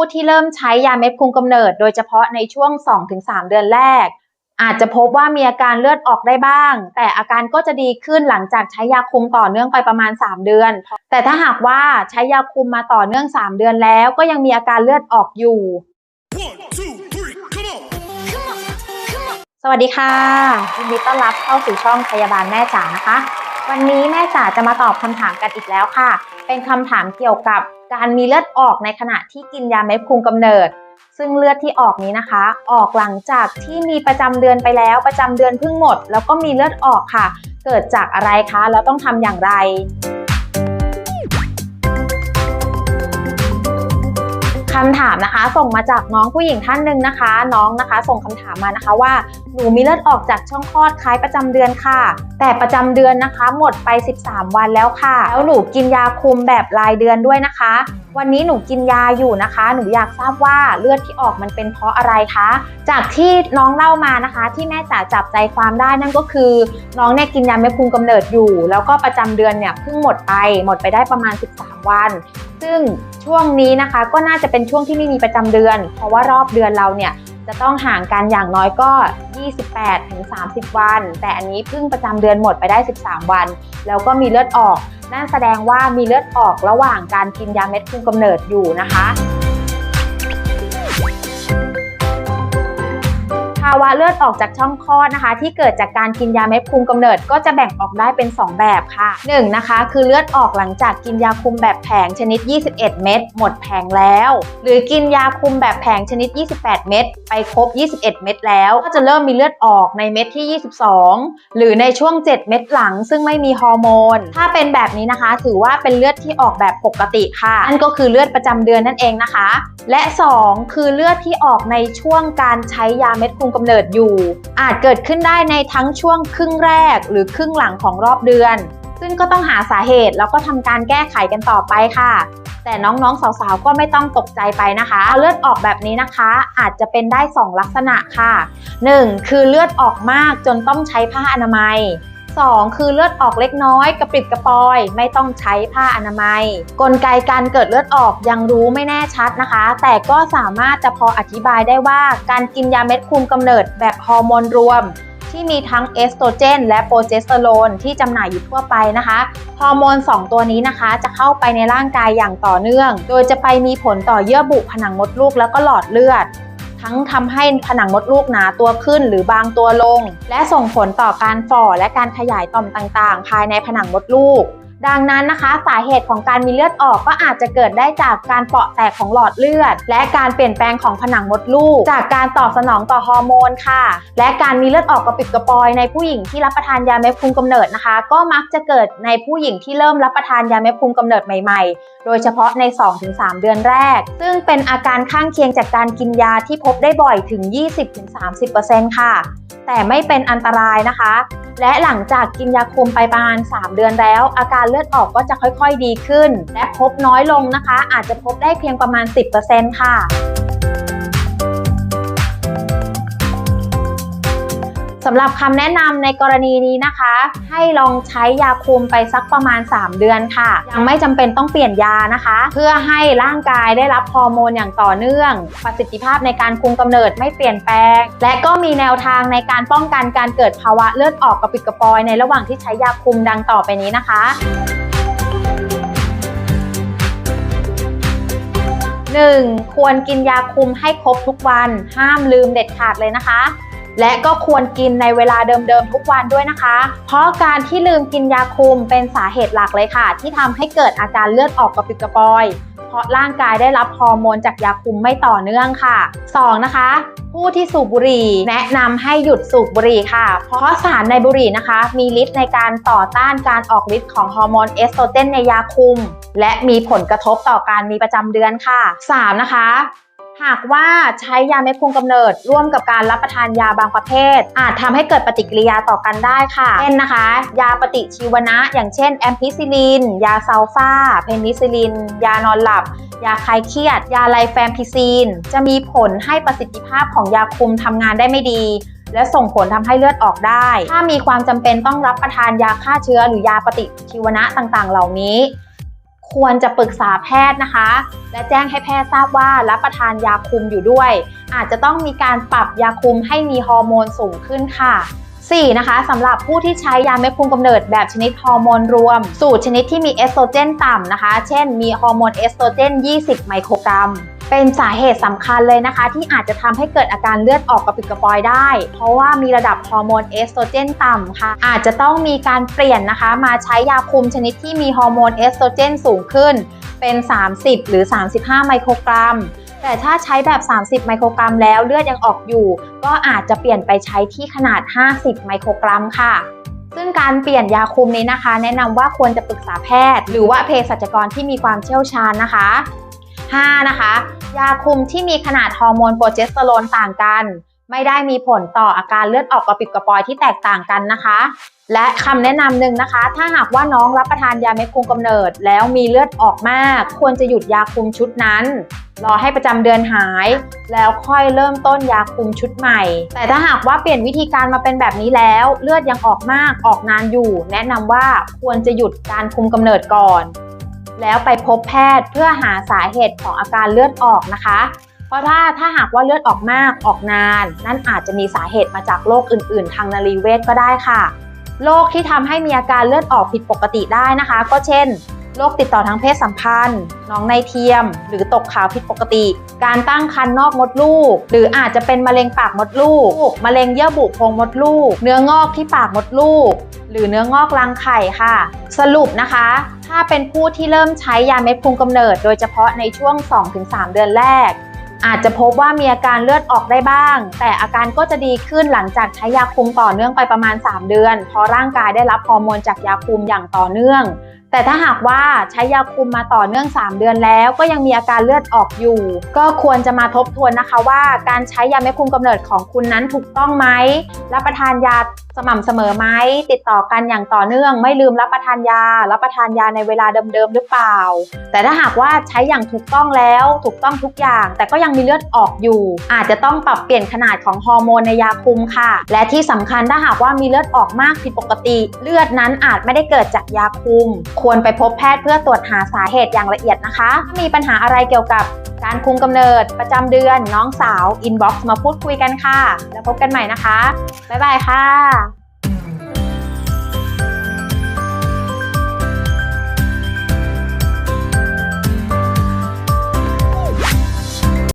ผู้ที่เริ่มใช้ยาเม็ดคุมกำเนิด โดยเฉพาะในช่วง 2-3 เดือนแรก อาจจะพบว่ามีอาการเลือดออกได้บ้าง แต่อาการก็จะดีขึ้นหลังจากใช้ยาคุมต่อเนื่องไปประมาณ 3 เดือน แต่ถ้าหากว่าใช้ยาคุมมาต่อเนื่อง 3 เดือนแล้ว ก็ยังมีอาการเลือดออกอยู่ One, two, three, come on! สวัสดีค่ะยินดีต้อนรับเข้าสู่ช่องพยาบาลแม่จ๋านะคะ วันนี้แม่จ๋าจะมาตอบคำถามกันอีกแล้วค่ะ เป็นคำถามเกี่ยวกับการมีเลือดออกในขณะที่กินยาเม็ดคุมกำเนิด ซึ่งเลือดที่ออกนี้นะคะ ออกหลังจากที่มีประจำเดือนไปแล้ว ประจำเดือนเพิ่งหมด แล้วก็มีเลือดออกค่ะ เกิดจากอะไรคะ แล้วต้องทำอย่างไร คำถามนะคะ ส่งมาจากน้องผู้หญิงท่านหนึ่งนะคะ น้องนะคะ ส่งคำถามมานะคะว่าหนูมีเลือดออกจากช่องคลอดคล้ายประจำเดือนค่ะ แต่ประจำเดือนนะคะ หมดไป 13 วันแล้วค่ะ แล้วหนูกินยาคุมแบบรายเดือนด้วยนะคะวันนี้หนูกินยาอยู่นะคะ หนูอยากทราบว่าเลือดที่ออกมันเป็นเพราะอะไรคะ จากที่น้องเล่ามานะคะ ที่แม่จ๋าจับใจความได้นั่นก็คือ น้องเนี่ยกินยาเม็ดคุมกำเนิดอยู่ แล้วก็ประจำเดือนเนี่ยเพิ่งหมดไป หมดไปได้ประมาณ 13 วัน ซึ่งช่วงนี้นะคะก็น่าจะเป็นช่วงที่ไม่มีประจำเดือน เพราะว่ารอบเดือนเราเนี่ยจะต้องห่างกันอย่างน้อยก็ 28ถึง30 วัน แต่อันนี้เพิ่งประจำเดือนหมดไปได้ 13 วัน แล้วก็มีเลือดออก นั่นแสดงว่ามีเลือดออกระหว่างการกินยาเม็ดคุมกำเนิดอยู่นะคะาวะเลือดออกจากช่องคลอดนะคะ ที่เกิดจากการกินยาเม็ดคุมกำเนิดก็จะแบ่งออกได้เป็น 2 แบบค่ะ1นะคะคือเลือดออกหลังจากกินยาคุมแบบแผงชนิด 21 เม็ดหมดแผงแล้ว หรือกินยาคุมแบบแผงชนิด 28 เม็ดไปครบ 21 เม็ดแล้ว ก็จะเริ่มมีเลือดออกในเม็ดที่ 22 หรือในช่วง 7 เม็ดหลัง ซึ่งไม่มีฮอร์โมน ถ้าเป็นแบบนี้นะคะ ถือว่าเป็นเลือดที่ออกแบบปกติค่ะนั่นก็คือเลือดประจำเดือนนั่นเองนะคะ และ 2 คือเลือดที่ออกในช่วงการใช้ยาเม็ดคุมกำเนิดอยู่ อาจเกิดขึ้นได้ในทั้งช่วงครึ่งแรก หรือครึ่งหลังของรอบเดือน ซึ่งก็ต้องหาสาเหตุแล้วก็ทำการแก้ไขกันต่อไปค่ะ แต่น้องๆ สาวๆ ก็ไม่ต้องตกใจไปนะคะเลือดออกแบบนี้นะคะ อาจจะเป็นได้ 2 ลักษณะค่ะ 1. คือเลือดออกมากจนต้องใช้ผ้าอนามัย 2. คือเลือดออกเล็กน้อย กระปริบกระปอย ไม่ต้องใช้ผ้าอนามัย กลไกการเกิดเลือดออกยังรู้ไม่แน่ชัดนะคะ แต่ก็สามารถจะพออธิบายได้ว่าการกินยาเม็ดคุมกำเนิดแบบฮอร์โมนรวมที่มีทั้งเอสโตรเจนและโปรเจสเตอโรนที่จำหน่ายอยู่ทั่วไปนะคะ ฮอร์โมน 2 ตัวนี้นะคะ จะเข้าไปในร่างกายอย่างต่อเนื่อง โดยจะไปมีผลต่อเยื่อบุผนังมดลูกแล้วก็หลอดเลือด ทั้งทำให้ผนังมดลูกหนาตัวขึ้นหรือบางตัวลง และส่งผลต่อการฝ่อและการขยายต่อมต่างๆ ภายในผนังมดลูก ดังนั้นนะคะ สาเหตุของการมีเลือดออกก็อาจจะเกิดได้จากการเปราะแตกของหลอดเลือด และการเปลี่ยนแปลงของผนังมดลูก จากการตอบสนองต่อฮอร์โมนค่ะ และการมีเลือดออกกระปิดกระปอยในผู้หญิงที่รับประทานยาเม็ดคุมกำเนิดนะคะ ก็มักจะเกิดในผู้หญิงที่เริ่มรับประทานยาเม็ดคุมกำเนิดใหม่ๆ โดยเฉพาะใน 2-3 เดือนแรก ซึ่งเป็นอาการข้างเคียงจากการกินยาที่พบได้บ่อยถึง 20-30%ค่ะ แต่ไม่เป็นอันตรายนะคะ และหลังจากกินยาคุมไปประมาณ 3 เดือนแล้ว อาการเลือดออกก็จะค่อยๆดีขึ้น และพบน้อยลงนะคะ อาจจะพบได้เพียงประมาณ 10%ค่ะ สำหรับคำแนะนำในกรณีนี้นะคะ ให้ลองใช้ยาคุมไปสักประมาณ 3 เดือนค่ะ ยังไม่จำเป็นต้องเปลี่ยนยานะคะ เพื่อให้ร่างกายได้รับฮอร์โมนอย่างต่อเนื่อง ประสิทธิภาพในการคุมกำเนิดไม่เปลี่ยนแปลง และก็มีแนวทางในการป้องกันการเกิดภาวะเลือดออกกระปิดกระปอยในระหว่างที่ใช้ยาคุมดังต่อไปนี้นะคะ 1. ควรกินยาคุมให้ครบทุกวัน ห้ามลืมเด็ดขาดเลยนะคะ และก็ควรกินในเวลาเดิมๆทุกวันด้วยนะคะ เพราะการที่ลืมกินยาคุมเป็นสาเหตุหลักเลยค่ะ ที่ทำให้เกิดอาการเลือดออกกระปิดกระปอย เพราะร่างกายได้รับฮอร์โมนจากยาคุมไม่ต่อเนื่องค่ะ 2. นะคะผู้ที่สูบบุหรี่แนะนำให้หยุดสูบบุหรี่ค่ะ เพราะสารในบุหรี่นะคะ มีฤทธิ์ในการต่อต้านการออกฤทธิ์ของฮอร์โมนเอสโตรเจนในยาคุม และมีผลกระทบต่อการมีประจำเดือนค่ะ 3. นะคะ หากว่าใช้ยาเม็ดคุมกำเนิด ร่วมกับการรับประทานยาบางประเภท อาจทำให้เกิดปฏิกิริยาต่อกันได้ค่ะเช่นนะคะ ยาปฏิชีวนะ อย่างเช่นแอมพิซิลิน ยาซัลฟาเพนิซิลิน ยานอนหลับ ยาคลายเครียด ยาไลแฟมพิซีน จะมีผลให้ประสิทธิภาพของยาคุมทำงานได้ไม่ดีและส่งผลทำให้เลือดออกได้ ถ้ามีความจำเป็นต้องรับประทานยาฆ่าเชื้อหรือยาปฏิชีวนะต่างๆ เหล่านี้ ควรจะปรึกษาแพทย์นะคะ และแจ้งให้แพทย์ทราบว่ารับประทานยาคุมอยู่ด้วย อาจจะต้องมีการปรับยาคุมให้มีฮอร์โมนสูงขึ้นค่ะ 4. นะคะสำหรับผู้ที่ใช้ยาเม็ดคุมกำเนิดแบบชนิดฮอร์โมนรวม สูตรชนิดที่มีเอสโตรเจนต่ำนะคะ เช่น มีฮอร์โมนเอสโตรเจน 20 ไมโครกรัม เป็นสาเหตุสำคัญเลยนะคะ ที่อาจจะทำให้เกิดอาการเลือดออกกระปิดกระปอยได้ เพราะว่ามีระดับฮอร์โมนเอสโตรเจนต่ำค่ะ อาจจะต้องมีการเปลี่ยนนะคะ มาใช้ยาคุมชนิดที่มีฮอร์โมนเอสโตรเจนสูงขึ้น เป็น 30 หรือ 35 ไมโครกรัม แต่ถ้าใช้แบบ 30 ไมโครกรัมแล้วเลือดยังออกอยู่ ก็อาจจะเปลี่ยนไปใช้ที่ขนาด 50 ไมโครกรัมค่ะซึ่งการเปลี่ยนยาคุมนี้นะคะ แนะนำว่าควรจะปรึกษาแพทย์ หรือว่าเภสัชกรที่มีความเชี่ยวชาญนะคะ 5. นะคะ ยาคุมที่มีขนาดฮอร์โมนโปรเจสเตอโรนต่างกัน ไม่ได้มีผลต่ออาการเลือดออกกระปิดกระปอยที่แตกต่างกันนะคะ และคำแนะนำหนึ่งนะคะ ถ้าหากว่าน้องรับประทานยาเม็ดคุมกำเนิด แล้วมีเลือดออกมาก ควรจะหยุดยาคุมชุดนั้นรอให้ประจำเดือนหาย แล้วค่อยเริ่มต้นยาคุมชุดใหม่ แต่ถ้าหากว่าเปลี่ยนวิธีการมาเป็นแบบนี้แล้ว เลือดยังออกมากออกนานอยู่ แนะนำว่าควรจะหยุดการคุมกำเนิดก่อน แล้วไปพบแพทย์เพื่อหาสาเหตุของอาการเลือดออกนะคะ เพราะถ้าถ้าหากว่าเลือดออกมากออกนาน นั่นอาจจะมีสาเหตุมาจากโรคอื่น ๆ ทางนรีเวชก็ได้ค่ะโรคที่ทำให้มีอาการเลือดออกผิดปกติได้นะคะ ก็เช่น โรคติดต่อทางเพศสัมพันธ์ น้องในเทียม หรือตกขาวผิดปกติ การตั้งครรภ์นอกมดลูก หรืออาจจะเป็นมะเร็งปากมดลูก มะเร็งเยื่อบุโพรงมดลูก เนื้องอกที่ปากมดลูก หรือเนื้องอกรังไข่ค่ะ สรุปนะคะ ถ้าเป็นผู้ที่เริ่มใช้ยาเม็ดคุมกำเนิด โดยเฉพาะในช่วง 2-3 เดือนแรก อาจจะพบว่ามีอาการเลือดออกได้บ้าง แต่อาการก็จะดีขึ้นหลังจากใช้ยาคุมต่อเนื่องไปประมาณ 3 เดือนเพราะร่างกายได้รับฮอร์โมนจากยาคุมอย่างต่อเนื่อง แต่ถ้าหากว่าใช้ยาคุมมาต่อเนื่อง 3 เดือนแล้ว ก็ยังมีอาการเลือดออกอยู่ ก็ควรจะมาทบทวนนะคะว่า การใช้ยาเม็ดคุมกำเนิดของคุณนั้นถูกต้องไหมรับประทานยาสม่ำเสมอไหมติดต่อกันอย่างต่อเนื่อง ไม่ลืมรับประทานยา รับประทานยาในเวลาเดิมๆหรือเปล่า แต่ถ้าหากว่าใช้อย่างถูกต้องแล้วถูกต้องทุกอย่าง แต่ก็ยังมีเลือดออกอยู่ อาจจะต้องปรับเปลี่ยนขนาดของฮอร์โมนในยาคุมค่ะ และที่สำคัญถ้าหากว่ามีเลือดออกมากผิดปกติ เลือดนั้นอาจไม่ได้เกิดจากยาคุมควรไปพบแพทย์เพื่อตรวจหาสาเหตุอย่างละเอียดนะคะ ถ้ามีปัญหาอะไรเกี่ยวกับการคุมกำเนิดประจำเดือนน้องสาวอินบ็อกซ์มาพูดคุยกันค่ะ แล้วพบกันใหม่นะคะ บ๊ายบายค่ะ